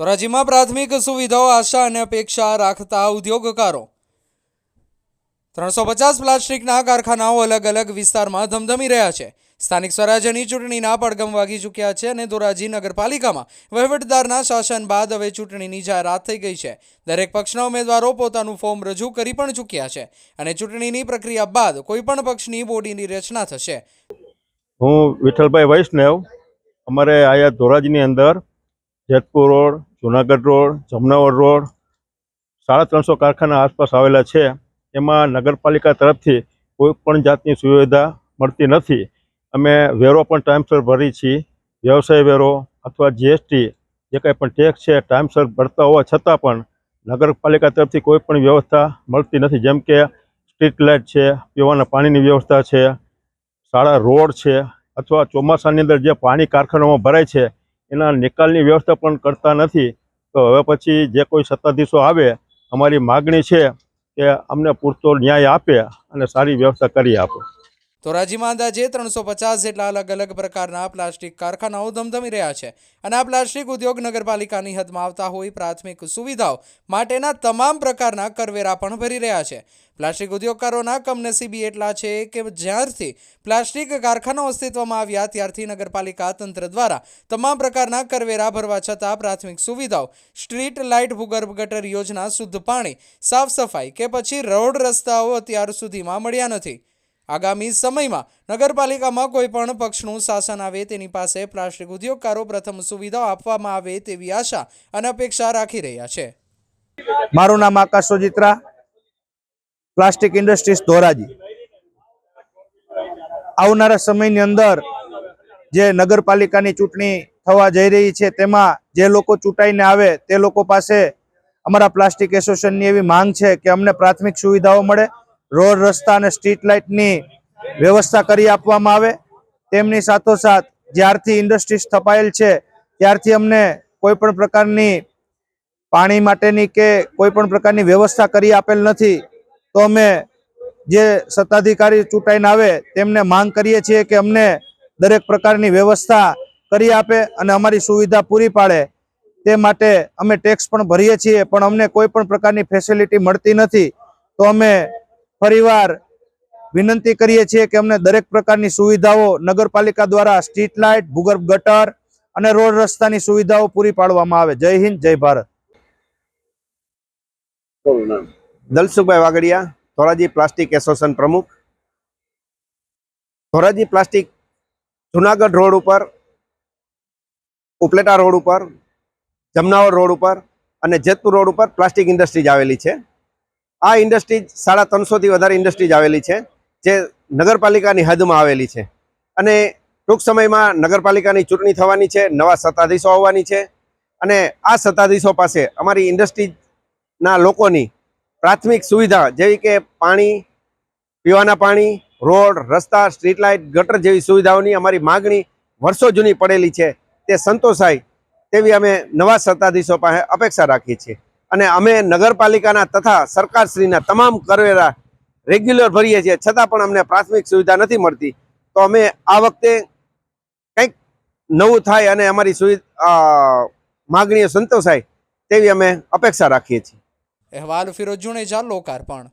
ધોરાજીમાં પ્રાથમિક સુવિધાઓ, આશા અને અપેક્ષા રાખતા ઉદ્યોગકારો. ત્રણસો પચાસ પ્લાસ્ટિકના કારખાનાઓ અલગ અલગ વિસ્તારમાં ધમધમી રહ્યા છે. સ્થાનિક સ્વરાજ્યની ચૂંટણીના પડગમ વાગી ચૂક્યા છે અને ધોરાજી નગરપાલિકામાં વહીવટદારના શાસન બાદ હવે ચૂંટણીની જાહેરાત થઈ ગઈ છે. દરેક પક્ષના ઉમેદવારો પોતાનું ફોર્મ રજૂ કરી પણ ચૂક્યા છે અને ચૂંટણીની પ્રક્રિયા બાદ કોઈપણ પક્ષની બોડીની રચના થશે. હું વિઠ્ઠલભાઈ વૈષ્ણવ, અમારે આયા ધોરાજીની અંદર Jetpur road, Junagadh road, Jamnavar road, સાડા ત્રણસો કારખાના આસપાસ આવેલા છે. એમાં નગરપાલિકા તરફથી કોઈ પણ જાતની સુવિધા મળતી નથી. અમે વેરો પણ ટાઈમસર ભરી છીએ. વ્યવસાય વેરો અથવા જીએસટી જે કાંઈ પણ ટેક્સ છે, ટાઈમસર ભરતા હોવા છતાં પણ નગરપાલિકા તરફથી કોઈ પણ વ્યવસ્થા મળતી નથી. જેમ કે સ્ટ્રીટ લાઇટ છે, પીવાના પાણીની વ્યવસ્થા છે સારા રોડ છે, અથવા ચોમાસાની અંદર જે પાણી કારખાનામાં ભરાય છે એના નિકાલની વ્યવસ્થા પણ કરતા નથી. તો હવે પછી જે કોઈ સત્તાધીશો આવે, અમારી માગણી છે કે અમને પૂરતો ન્યાય આપે અને સારી વ્યવસ્થા કરી આપે. ધોરાજીમાં અંદાજે ત્રણસો પચાસ જેટલા અલગ અલગ પ્રકારના પ્લાસ્ટિક કારખાનાઓ ધમધમી રહ્યા છે. અને આ પ્લાસ્ટિક ઉદ્યોગ નગરપાલિકાની હદમાં આવતા હોય પ્રાથમિક સુવિધાઓ માટેના તમામ પ્રકારના કરવેરા પણ ભરી રહ્યા છે. પ્લાસ્ટિક ઉદ્યોગકારોના કમનસીબી એટલા છે કે જ્યારથી પ્લાસ્ટિક કારખાનાઓ અસ્તિત્વમાં આવ્યા ત્યારથી નગરપાલિકા તંત્ર દ્વારા તમામ પ્રકારના કરવેરા ભરવા છતાં પ્રાથમિક સુવિધાઓ, સ્ટ્રીટ લાઇટ ભૂગર્ભ ગટર યોજના, શુદ્ધ પાણી, સાફ સફાઈ કે પછી રોડ રસ્તાઓ અત્યાર સુધીમાં મળ્યા નથી. આગામી સમયમાં નગરપાલિકામાં કોઈ પણ પક્ષનું શાસન આવે તેની પાસે પ્લાસ્ટિક ઉદ્યોગકારો પ્રથમ સુવિધાઓ આપવામાં આવે તેવી આશા અને અપેક્ષા રાખી રહ્યા છે. મારું નામ આકાશ સોજિત્રા, પ્લાસ્ટિક ઇન્ડસ્ટ્રીઝ ધોરાજી. આવનારા સમયની અંદર જે નગરપાલિકાની ચૂંટણી થવા જઈ રહી છે, તેમાં જે લોકો ચૂંટાઈને આવે તે લોકો પાસે અમારા પ્લાસ્ટિક એસોસિએશનની એવી માંગ છે કે અમને પ્રાથમિક સુવિધાઓ મળે રોડ રસ્તા અને સ્ટ્રીટ લાઇટની વ્યવસ્થા કરી આપવામાં આવે. તેમની સાથોસાથ જ્યારથી ઇન્ડસ્ટ્રીઝ સ્થપાયેલ છે, ત્યારથી અમને કોઈ પણ પ્રકારની પાણી માટેની કે કોઈ પણ પ્રકારની વ્યવસ્થા કરી આપેલ નથી, તો અમે જે સત્તાધિકારી ચૂંટાઈને આવે તેમને માંગ કરીએ છીએ કે અમને દરેક પ્રકારની વ્યવસ્થા કરી આપે અને અમારી સુવિધા પૂરી પાડે. તે માટે અમે ટેક્સ પણ ભરીએ છીએ, પણ અમને કોઈ પણ પ્રકારની ફેસિલિટી મળતી નથી, તો અમે ફરીવાર વિનંતી કરીએ છીએ કે અમને દરેક પ્રકારની સુવિધાઓ નગરપાલિકા દ્વારા સ્ટ્રીટ લાઇટ, ભૂગર્ભ ગટર અને રોડ રસ્તાની સુવિધાઓ પૂરી પાડવામાં આવે. જય હિન્દ, જય ભારત. દલસુખભાઈ વાગડિયા ધોરાજી પ્લાસ્ટિક એસોસિએશન પ્રમુખ. ધોરાજી પ્લાસ્ટિક જુનાગઢ રોડ ઉપર, ઉપલેટા રોડ ઉપર, જમનાવર રોડ ઉપર અને જેતપુર રોડ ઉપર પ્લાસ્ટિક ઇન્ડસ્ટ્રીઝ આવેલી છે. આ ઇન્ડસ્ટ્રી સાડા ત્રણસોથી વધારે ઇન્ડસ્ટ્રીઝ આવેલી છે, જે નગરપાલિકાની હદમાં આવેલી છે. અને ટૂંક સમયમાં નગરપાલિકાની ચૂંટણી થવાની છે, નવા સત્તાધીશો આવવાની છે. અને આ સત્તાધીશો પાસે અમારી ઇન્ડસ્ટ્રીના લોકોની પ્રાથમિક સુવિધા જેવી કે પાણી, પીવાના પાણી, રોડ, રસ્તા, સ્ટ્રીટ લાઇટ, ગટર જેવી સુવિધાઓની અમારી માગણી વર્ષો જૂની પડેલી છે. તે સંતોષાય તેવી અમે નવા સત્તાધીશો પાસે અપેક્ષા રાખીએ છીએ. અને અમે નગરપાલિકાના તથા સરકારશ્રીના તમામ કરવેરા રેગ્યુલર ભરીએ છીએ. છતાં પણ અમને પ્રાથમિક સુવિધા નથી મળતી. તો અમે આ વખતે કંઈક નવું થાય અને અમારી સુવિધા માગણીઓ સંતોષાય તેવી અમે અપેક્ષા રાખીએ છીએ. અહેવાલ ફિરોજ જુણેજા લોકાર્પણ.